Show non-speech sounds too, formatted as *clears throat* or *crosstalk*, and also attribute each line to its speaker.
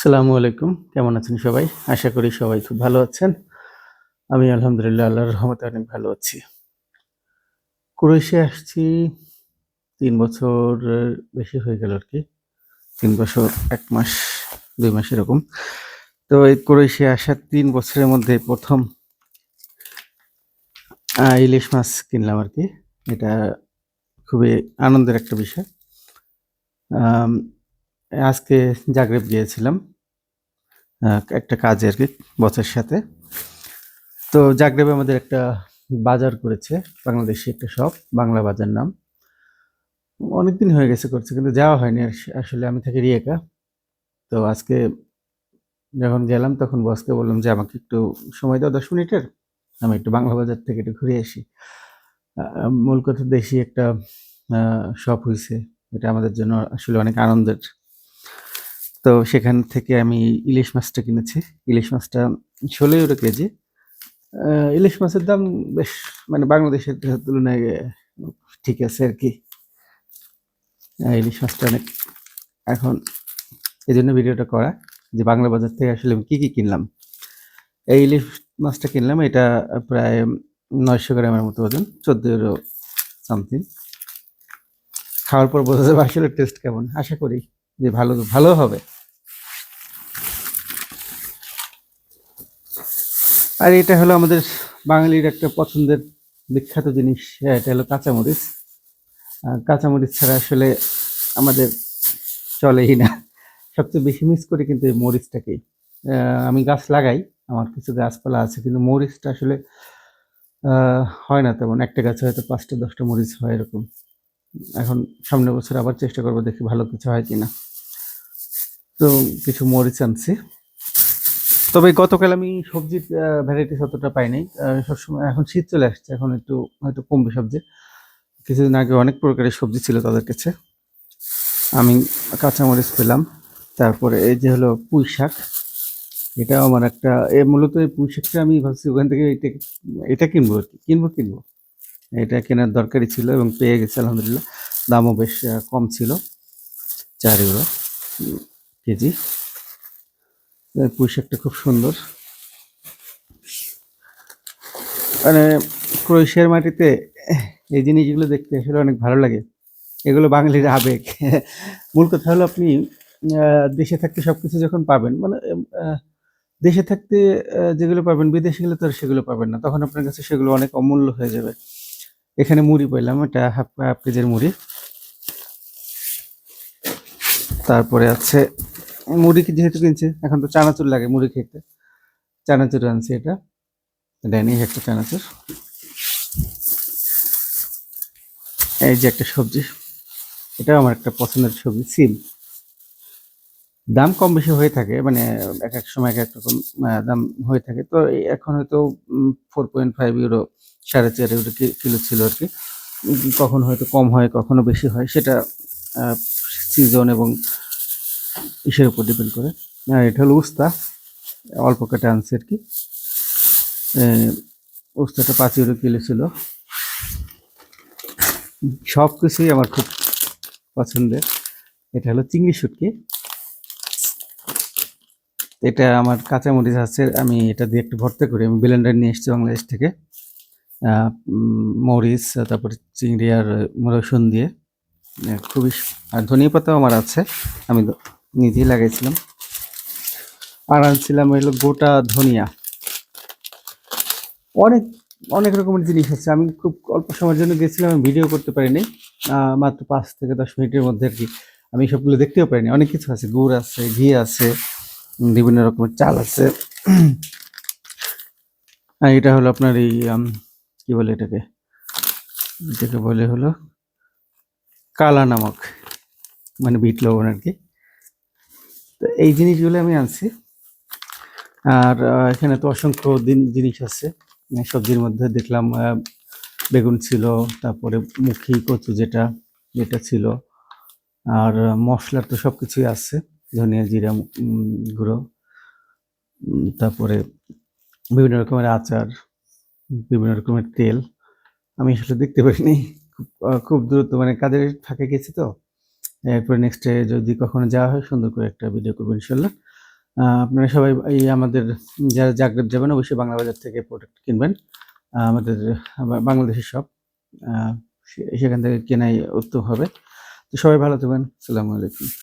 Speaker 1: আসসালামু আলাইকুম। কেমন আছেন সবাই? আশা করি সবাই খুব ভালো আছেন। আমি আলহামদুলিল্লাহ আল্লাহর রহমতে অনেক ভালো আছি। ক্রোয়েশিয়া আসছি, তিন বছর বেশি হয়ে গেল আর কি। তিন বছর, এক মাস, দুই মাস এরকম। তো এই ক্রোয়েশিয়া আসার তিন বছরের মধ্যে প্রথম ইলিশ মাছ কিনলাম আর কি। এটা খুবই আনন্দের একটা বিষয়। আজকে জাগরেব গিয়েছিলাম একটা কাজে আর কি, বসের সাথে। তো জাগরেবে আমাদের একটা বাজার করেছে, বাংলাদেশি একটা শপ বাংলা বাজার নাম। অনেকদিন হয়ে গেছে করছে, কিন্তু যাওয়া হয়নি আসলে আমি থাকি রিয়েকা। তো আজকে যখন গেলাম, তখন বসকে বললাম যে, আমাকে একটু সময় দাও দশ মিনিটের, আমি একটু বাংলা বাজার থেকে একটু ঘুরে আসি। মূল কথা দেশি একটা শপ হয়েছে এটা আমাদের জন্য আসলে অনেক আনন্দের। তো সেখান থেকে আমি ইলিশ মাছটা কিনেছি। ইলিশ মাছটা ষোলো ইউরো কেজি। ইলিশ মাছের দাম বেশ মানে বাংলাদেশের তুলনায় ঠিক আছে আর কি। ইলিশ মাছটা অনেক, এখন এই জন্য ভিডিওটা করা যে বাংলা বাজার থেকে আসলে আমি কী কী কিনলাম। এই ইলিশ মাছটা কিনলাম, এটা প্রায় নয়শো গ্রামের মতো ওজন, চোদ্দ ইউরো সামথিং খাওয়ার পর বোঝা যাবে আসলে টেস্ট কেমন। আশা করি যে ভালো ভালো হবে। আর এটা হলো আমাদের বাঙালির একটা পছন্দের বিখ্যাত জিনিস হ্যাঁ, এটা হলো কাঁচামরিচ। কাঁচামরিচ ছাড়া আসলে আমাদের চলেই না। সবচেয়ে বেশি মিস করি কিন্তু এই মরিচটাকেই। আমি গাছ লাগাই আমার কিছু গাছপালা আছে কিন্তু মরিচটা আসলে হয় না তেমন। একটা গাছে হয়তো পাঁচটা দশটা মরিচ হয় এরকম। এখন সামনের বছর আবার চেষ্টা করব দেখি ভালো কিছু হয় কি না তো কিছু মরিচ আনছি। তবে গতকাল আমি সবজির ভ্যারাইটিস অতটা পাইনি। আহ, সবসময় এখন শীত চলে আসছে এখন একটু হয়তো কমবে সবজি। কিছুদিন আগে অনেক প্রকারের সবজি ছিল তাদের কাছে। আমি কাঁচামরিচ পেলাম তারপরে এই যে হলো পুঁই শাক এটাও আমার একটা এ মূলত এই পুঁই শাকটা আমি ভাবছি ওখান থেকে এটা এটা কিনবো আর কি কিনবো কিনবো। এটা কেনার দরকারই ছিল এবং পেয়ে গেছে আলহামদুলিল্লাহ। দামও বেশ কম ছিল চার ইউরো কেজি। এই পুঁই শাকটা খুব সুন্দর। মানে ক্রোয়েশিয়ার মাটিতে এই জিনিসগুলো দেখতে আসলে অনেক ভালো লাগে। এগুলো বাঙালির আবেগ। মূল কথা হলো আপনি দেশে থাকতে সব কিছু যখন পাবেন মানে দেশে থাকতে যেগুলো পাবেন, বিদেশে গেলে তো আর সেগুলো পাবেন না। তখন আপনার কাছে সেগুলো অনেক অমূল্য হয়ে যাবে। এখানে মুড়ি পেলাম এটা হাফ হাফ কেজির মুড়ি। তারপরে আছে মুড়ি যেহেতু কিনছে, এখন তো চানাচুর লাগে মুড়ি খেতে। চানাচুর আনছি এটা। নিয়ে একটা চানাচুর। এই যে একটা সবজি। এটাও আমার একটা পছন্দের সবজি, সিম। দাম কম বেশি হয়ে থাকে মানে এক এক সময় এক এক রকম দাম হয়ে থাকে। তো এখন হয়তো ফোর পয়েন্ট ফাইভ ইউরো সাড়ে চার ইউরো কিলো ছিল আর কি। কখনো হয়তো কম হয়, কখনো বেশি হয়, সেটা সিজন এবং ইসের উপর ডিপেন্ড করে? আর এটা হলো উস্তা। অল্প কেটে আনছে আর কি উস্তাটা পাঁচ ইউরো কিলো ছিল। সব কিছুই আমার খুব পছন্দের। এটা হলো চিংড়ি শুটকি। এটা আমার কাঁচামরিচ আছে, আমি এটা দিয়ে একটু ভর্তা করি। আমি ব্লেন্ডার নিয়ে এসেছি বাংলাদেশ থেকে। মরিচ, তারপরে চিংড়ি আর রসুন দিয়ে। খুবই আর ধনিয়া পাতাও আমার আছে। আমি নিজেই লাগাইছিলাম। আর আনছিলাম হলো গোটা ধনিয়া। অনেক অনেক রকমের জিনিস আছে। আমি খুব অল্প সময়ের জন্য গেছিলাম, আমি ভিডিও করতে পারিনি। মাত্র পাঁচ থেকে দশ মিনিটের মধ্যে আর কি আমি সবগুলো দেখতেও পারিনি। অনেক কিছু আছে, গুড় আছে, ঘি আছে, বিভিন্ন রকমের চাল আছে। *clears throat* আর এটা হলো আপনার এই কি বলে এটাকে? এটাকে বলে হলো কালা নামক মানে বিট লবণ আর কি। তো এই জিনিসগুলো আমি আনছি। আর এখানে তো অসংখ্য জিনিস আছে। সবজির মধ্যে দেখলাম বেগুন ছিল, তারপরে মুখি কচু যেটা যেটা ছিল। আর মশলার তো সব কিছুই আছে, ধনিয়া, জিরা গুঁড়ো। তারপরে বিভিন্ন রকমের আচার, বিভিন্ন রকমের তেল। আমি আসলে দেখতে পারিনি। খুব খুব দ্রুত মানে কাজের ফাঁকে গেছি তো। এরপরে নেক্সট যদি কখনো যাওয়া হয়, সুন্দর করে একটা ভিডিও করব ইনশাল্লাহ আপনারা সবাই এই আমাদের, যারা জাগ্রত যাবেন, অবশ্যই বাংলা বাজার থেকে প্রোডাক্ট কিনবেন। আমাদের বাংলাদেশের সব সেখান থেকে কেনাই উত্তম হবে। তো সবাই ভালো থাকবেন। আসসালামু আলাইকুম।